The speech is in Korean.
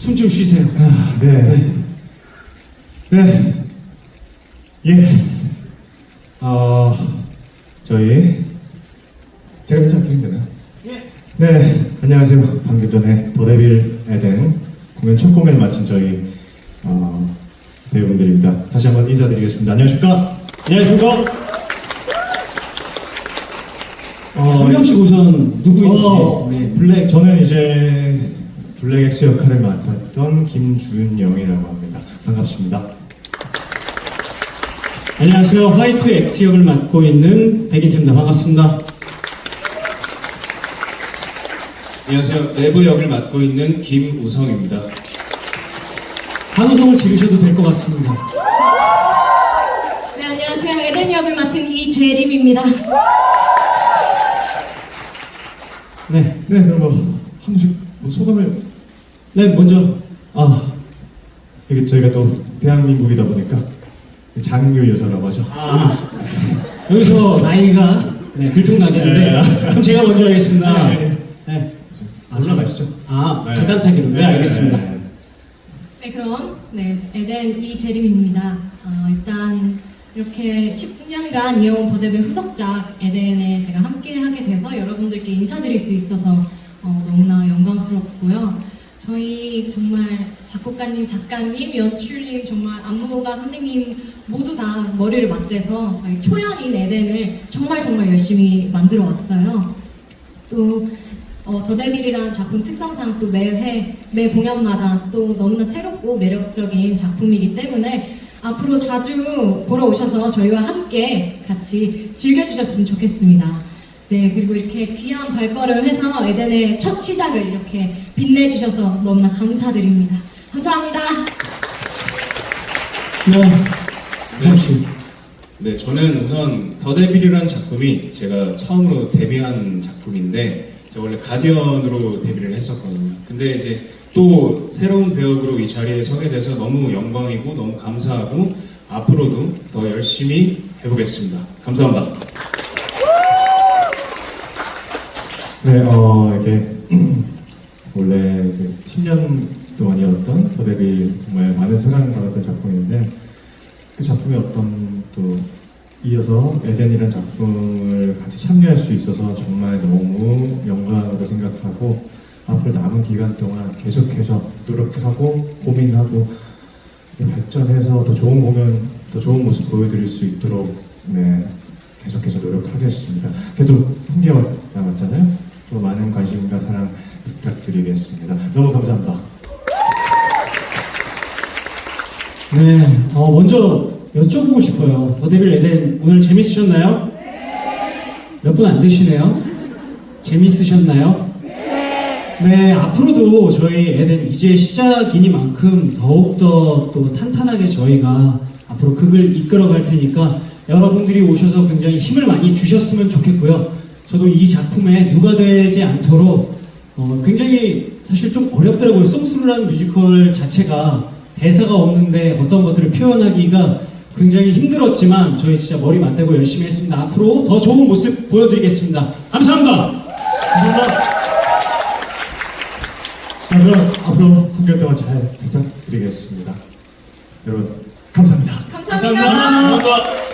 숨 좀 쉬세요. 아, 네. 네. 예. 어, 저희, 제가 인사 드리면 되나요? 예. 네. 안녕하세요. 방금 전에 도데빌 에덴 공연 첫 공연을 마친 저희, 어, 배우분들입니다. 다시 한번 인사드리겠습니다. 안녕하십니까? 안녕하십니까. 어, 한 명씩 우선 누구인지. 어, 네. 블랙, 저는 이제 블랙 엑스 역할을 맡았던 김준영이라고 합니다. 반갑습니다. 안녕하세요. 화이트 X 역을 맡고 있는 백인팀입니다. 반갑습니다. 안녕하세요. 내부 역을 맡고 있는 김우성입니다. 한우성을 지르셔도 될 것 같습니다. 네, 안녕하세요. 에덴 역을 맡은 이재림입니다. 네. 네, 그럼 뭐, 한 번씩 뭐 소감을 네, 먼저. 아, 이게 저희가 또 대한민국이다 보니까 장유 여자라고 하죠. 아, 여기서 나이가 네, 들통나겠는데. 네. 그럼 제가 먼저 하겠습니다. 네. 네. 아, 올라가시죠. 아, 네. 간단하게로. 네, 알겠습니다. 네. 네, 그럼 네, 에덴 이재림입니다. 어, 일단 이렇게 10년간 이어온 더데빌 후속작 에덴에 제가 함께 하게 돼서 여러분들께 인사드릴 수 있어서 어, 너무나 영광스럽고요. 저희 정말 작곡가님, 작가님, 연출님, 정말 안무가 선생님 모두 다 머리를 맞대서 저희 초연인 에덴을 정말 정말 열심히 만들어 왔어요. 또 어, 더데빌이라는 작품 특성상 또 매회 매 공연마다 또 너무나 새롭고 매력적인 작품이기 때문에 앞으로 자주 보러 오셔서 저희와 함께 같이 즐겨주셨으면 좋겠습니다. 네 그리고 이렇게 귀한 발걸음 해서 에덴의 첫 시작을 이렇게 빛내주셔서 너무나 감사드립니다. 감사합니다. 네. 잠시. 네, 저는 우선 더데빌이라는 작품이 제가 처음으로 데뷔한 작품인데 제가 원래 가디언으로 데뷔를 했었거든요. 근데 이제 또 새로운 배역으로 이 자리에 서게 돼서 너무 영광이고 너무 감사하고 앞으로도 더 열심히 해보겠습니다. 감사합니다. 네, 어, 이게 원래 이제 10년 동안이었던 더데비 정말 많은 사랑을 받았던 작품인데 그 작품의 어떤 또 이어서 에덴이라는 작품을 같이 참여할 수 있어서 정말 너무 영광으로 생각하고 앞으로 남은 기간 동안 계속해서 노력하고 고민하고 발전해서 더 좋은 공연, 더 좋은 모습 보여드릴 수 있도록 네, 계속해서 노력하겠습니다. 계속 3개월 남았잖아요. 또 많은 관심과 사랑 부탁드리겠습니다. 너무 감사합니다. 네. 어, 먼저 여쭤보고 싶어요. 더데빌 에덴 오늘 재밌으셨나요? 몇 분 안 되시네요? 재밌으셨나요? 네, 앞으로도 저희 에덴 이제 시작이니만큼 더욱더 또 탄탄하게 저희가 앞으로 극을 이끌어갈 테니까 여러분들이 오셔서 굉장히 힘을 많이 주셨으면 좋겠고요. 저도 이 작품에 누가 되지 않도록 어, 굉장히 사실 좀 어렵더라고요. 송스루라는 뮤지컬 자체가 대사가 없는데 어떤 것들을 표현하기가 굉장히 힘들었지만 저희 진짜 머리 맞대고 열심히 했습니다. 앞으로 더 좋은 모습 보여드리겠습니다. 감사합니다. 감사합니다. 자, 그럼 앞으로 3개월 동안 잘 부탁드리겠습니다. 여러분, 감사합니다. 감사합니다. 감사합니다.